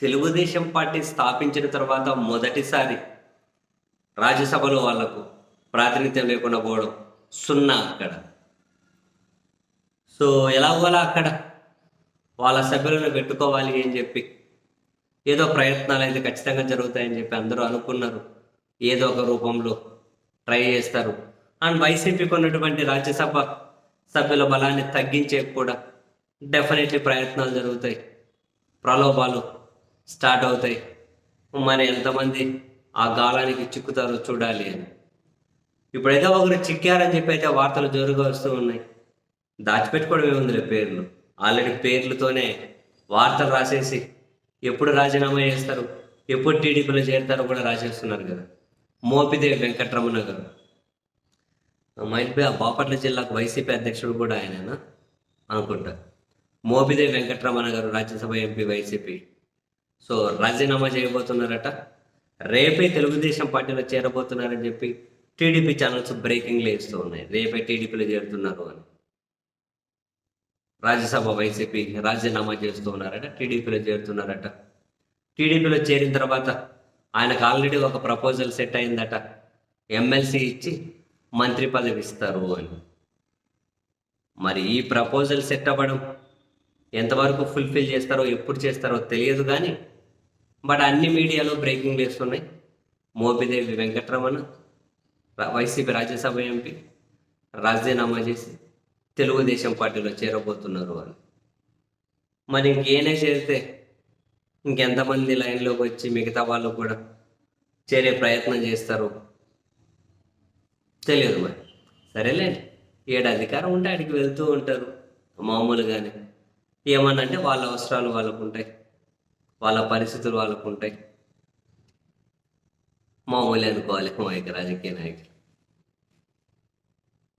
Telugu Desam party స్థాపించిన తర్వాత మొదటిసారి రాజ్యసభలో వాళ్ళకు ప్రాతినిధ్యం లేకుండా పోవడం సున్నా అక్కడ. సో ఎలా పోలా అక్కడ? వాళ్ళ సభ్యులను పెట్టుకోవాలి అని చెప్పి ఏదో ప్రయత్నాలు అయితే ఖచ్చితంగా జరుగుతాయని చెప్పి అందరూ అనుకున్నారు. ఏదో ఒక రూపంలో ట్రై చేస్తారు. అండ్ వైసీపీకి ఉన్నటువంటి రాజ్యసభ సభ్యుల బలాన్ని తగ్గించే కూడా డెఫినెట్లీ ప్రయత్నాలు జరుగుతాయి. ప్రలోభాలు స్టార్ట్ అవుతాయి. మరి ఎంతమంది ఆ గాలానికి చిక్కుతారో చూడాలి అని. ఇప్పుడైతే ఒకరు చిక్కారని చెప్పి అయితే వార్తలు జోరుగా వస్తూ ఉన్నాయి. దాచిపెట్టుకోవడం ఏముందిలే పేర్లు. ఆల్రెడీ పేర్లతోనే వార్తలు రాసేసి ఎప్పుడు రాజీనామా చేస్తారు ఎప్పుడు టీడీపీలో చేరుతారో కూడా రాసేస్తున్నారు కదా. మోపిదేవి వెంకటరమణ గారు మైల్పే ఆ బాపట్ల జిల్లాకు వైసీపీ అధ్యక్షుడు కూడా ఆయన అనుకుంటా. మోపిదేవి వెంకటరమణ గారు రాజ్యసభ ఎంపీ వైసీపీ. సో రాజీనామా చేయబోతున్నారట. రేపే తెలుగుదేశం పార్టీలో చేరబోతున్నారని చెప్పి టీడీపీ ఛానల్స్ బ్రేకింగ్లు వేస్తూ ఉన్నాయి. రేపే టీడీపీలో చేరుతున్నారు అని. రాజ్యసభ వైసీపీ రాజీనామా చేస్తూ ఉన్నారట టీడీపీలో చేరుతున్నారట. టీడీపీలో చేరిన తర్వాత ఆయనకు ఆల్రెడీ ఒక ప్రపోజల్ సెట్ అయిందట. ఎమ్మెల్సీ ఇచ్చి మంత్రి పదవి ఇస్తారు అని. మరి ఈ ప్రపోజల్ సెట్ అవ్వడం ఎంతవరకు ఫుల్ఫిల్ చేస్తారో ఎప్పుడు చేస్తారో తెలియదు కానీ బట్ అన్ని మీడియాలో బ్రేకింగ్ వేస్తున్నాయి మోపిదేవి వెంకటరమణ వైసీపీ రాజ్యసభ ఎంపీ రాజీనామా చేసి తెలుగుదేశం పార్టీలో చేరబోతున్నారు అని మరి ఇంకేనే చేరితే ఇంకెంతమంది లైన్లోకి వచ్చి మిగతా వాళ్ళు కూడా చేరే ప్రయత్నం చేస్తారు? తెలియదు మరి. సరేలేండి ఏడు అధికారం ఉంటే ఆడికి వెళ్తూ ఉంటారు. మామూలుగానే. ఏమన్నా అంటే వాళ్ళ అవసరాలు వాళ్ళకు ఉంటాయి వాళ్ళ పరిస్థితులు వాళ్ళకు ఉంటాయి మామూలు అనుకోవాలి మా యొక్క రాజకీయ నాయకులు.